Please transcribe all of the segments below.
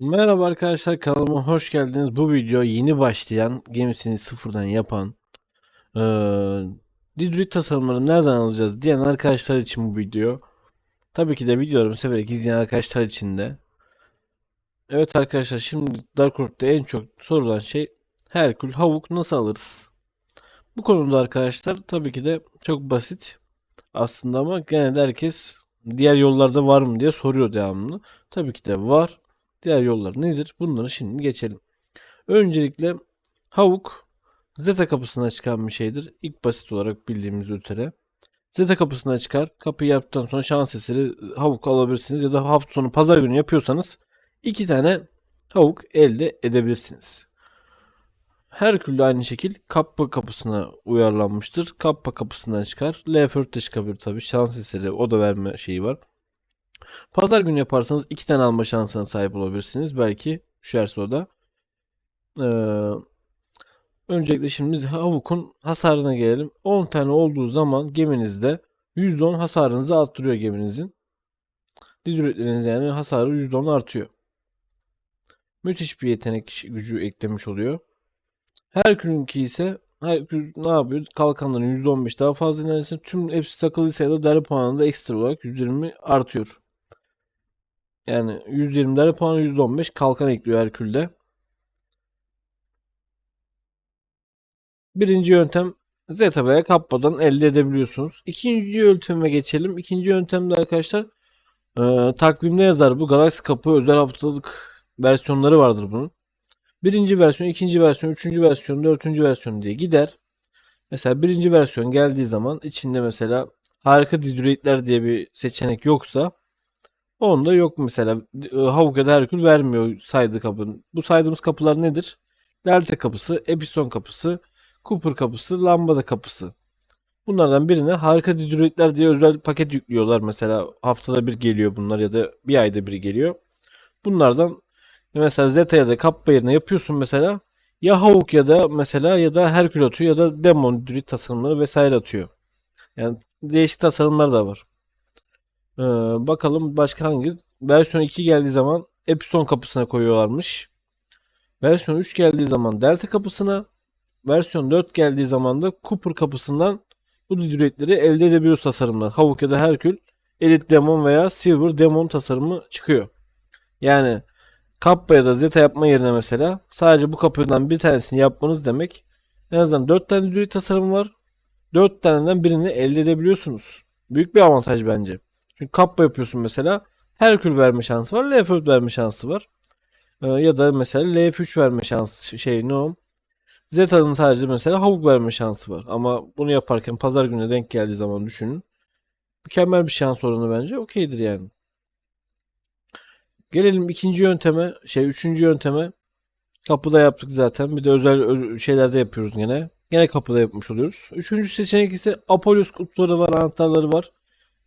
Merhaba arkadaşlar kanalıma hoş geldiniz. Bu video yeni başlayan gemisini sıfırdan yapan eee Didrit tasarımları nereden alacağız diyen arkadaşlar için bu video. Tabii ki de videolarımı severek izleyen arkadaşlar için de. Evet arkadaşlar şimdi Dark Orb'da en çok sorulan şey Herkül Havuk nasıl alırız? Bu konuda arkadaşlar tabii ki de çok basit aslında ama genelde herkes diğer yollarda var mı diye soruyor devamlı. Tabii ki de var. Diğer yollar nedir? Bunları şimdi geçelim. Öncelikle Havuk Zeta kapısına çıkan bir şeydir. İlk basit olarak bildiğimiz üzere. Zeta kapısına çıkar. Kapıyı yaptıktan sonra şans eseri Havuk alabilirsiniz. Ya da hafta sonu pazar günü yapıyorsanız iki tane Havuk elde edebilirsiniz. Herkül de aynı şekil Kappa kapısına uyarlanmıştır. Kappa kapısından çıkar. L4 de çıkabilir tabi. Şans eseri o da verme şeyi var. Pazar günü yaparsanız iki tane alma şansına sahip olabilirsiniz. Belki düşerse o da. Ee, öncelikle şimdi Havuk'un hasarına gelelim. 10 tane olduğu zaman geminizde %10 hasarınızı arttırıyor geminizin. Didüretleriniz yani hasarı %10 artıyor. Müthiş bir yetenek gücü eklemiş oluyor. Herkül'ünki ise Herkül ne yapıyor? Kalkanların %15 daha fazla enerjisi tüm hepsi takılıysa ya da değer puanında ekstra olarak 120 artıyor. Yani 120 değer puanı %15 kalkan ekliyor Herkül'de. Birinci yöntem Zeta veya Kappa'dan elde edebiliyorsunuz. İkinci yönteme geçelim. İkinci yöntemde arkadaşlar e, takvimde yazar bu. Galaxy Kapı özel haftalık versiyonları vardır bunun. Birinci versiyon, ikinci versiyon, üçüncü versiyon, dördüncü versiyon diye gider. Mesela birinci versiyon geldiği zaman içinde mesela harika didüreitler diye bir seçenek yoksa onda yok mesela. Havuk ya da Herkül vermiyor saydığı kapının. Bu saydığımız kapılar nedir? Delta kapısı, Epison kapısı, Cooper kapısı, Lambada kapısı. Bunlardan birine harika didüreitler diye özel paket yüklüyorlar. Mesela haftada bir geliyor bunlar ya da bir ayda bir geliyor. Bunlardan mesela Zeta ya da Kappa yerine yapıyorsun mesela. Ya Havuk ya da mesela ya da Herkül atıyor ya da Demon Druid tasarımları vesaire atıyor. Yani değişik tasarımlar da var. Ee, bakalım başka hangi? Versiyon 2 geldiği zaman Epson kapısına koyuyorlarmış. Versiyon 3 geldiği zaman Delta kapısına, versiyon 4 geldiği zaman da Cooper kapısından bu ücretleri elde edebiliyoruz tasarımlar. Havuk ya da Herkül, Elite Demon veya Silver Demon tasarımı çıkıyor. Yani Kappa ya da Zeta yapma yerine mesela sadece bu kapıdan bir tanesini yapmanız demek. En azından 4 tane ücret tasarımı var. 4 taneden birini elde edebiliyorsunuz. Büyük bir avantaj bence. Çünkü kappa yapıyorsun mesela. Herkül verme şansı var. L4 verme şansı var. Ee, ya da mesela L3 verme şansı şey ne o? Zeta'nın sadece mesela havuk verme şansı var. Ama bunu yaparken pazar gününe denk geldiği zaman düşünün. Mükemmel bir şans oranı bence. Okeydir yani. Gelelim ikinci yönteme. Şey üçüncü yönteme. Kapıda yaptık zaten. Bir de özel şeylerde yapıyoruz gene. Gene kapıda yapmış oluyoruz. Üçüncü seçenek ise Apollos kutuları var, anahtarları var.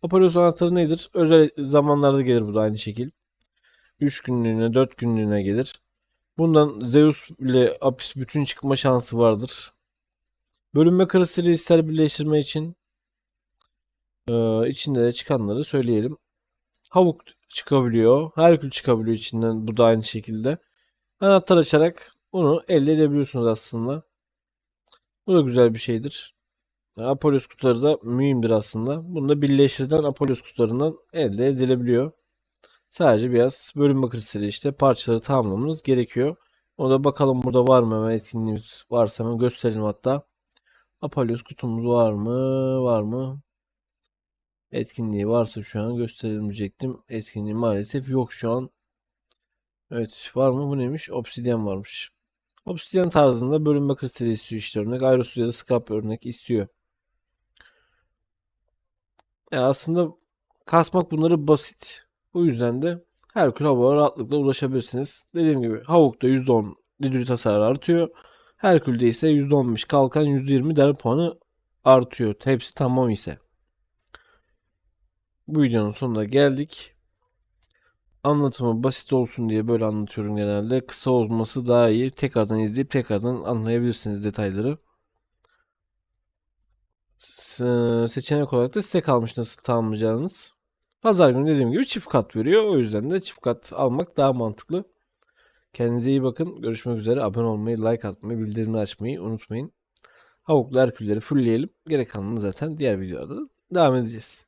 Apollos anahtarı nedir? Özel zamanlarda gelir bu da aynı şekil. 3 günlüğüne, 4 günlüğüne gelir. Bundan Zeus ile Apis bütün çıkma şansı vardır. Bölünme kristali ister birleştirme için ee, içinde de çıkanları söyleyelim. Havuk çıkabiliyor. Herkül çıkabiliyor içinden. Bu da aynı şekilde. Anahtar açarak onu elde edebiliyorsunuz aslında. Bu da güzel bir şeydir. Apollos kutuları da mühimdir aslında. Bunu da birleştirden Apollos kutularından elde edilebiliyor. Sadece biraz bölünme kristali işte parçaları tamamlamamız gerekiyor. Ona da bakalım burada var mı hemen etkinliğimiz varsa hemen gösterelim hatta. Apollos kutumuz var mı? Var mı? Etkinliği varsa şu an gösterilmeyecektim. Etkinliği maalesef yok şu an. Evet var mı? Bu neymiş? Obsidian varmış. Obsidian tarzında bölünme kristali istiyor işte örnek. Aerosu ya da scrap örnek istiyor. Yani aslında kasmak bunları basit. O yüzden de Herkül Havuk'a rahatlıkla ulaşabilirsiniz. Dediğim gibi Havuk'ta %10 didrit hasarı artıyor. Herkül'de ise %15 kalkan %20 değer puanı artıyor. Hepsi tamam ise. Bu videonun sonuna geldik. Anlatımı basit olsun diye böyle anlatıyorum genelde. Kısa olması daha iyi. Tekrardan izleyip tekrardan anlayabilirsiniz detayları. Seçenek olarak da size kalmış nasıl tamamlayacağınız. Pazar günü dediğim gibi çift kat veriyor. O yüzden de çift kat almak daha mantıklı. Kendinize iyi bakın. Görüşmek üzere. Abone olmayı, like atmayı, bildirimleri açmayı unutmayın. Havuklu Herkülleri fullleyelim. Gerek kalanını zaten diğer videolarda devam edeceğiz.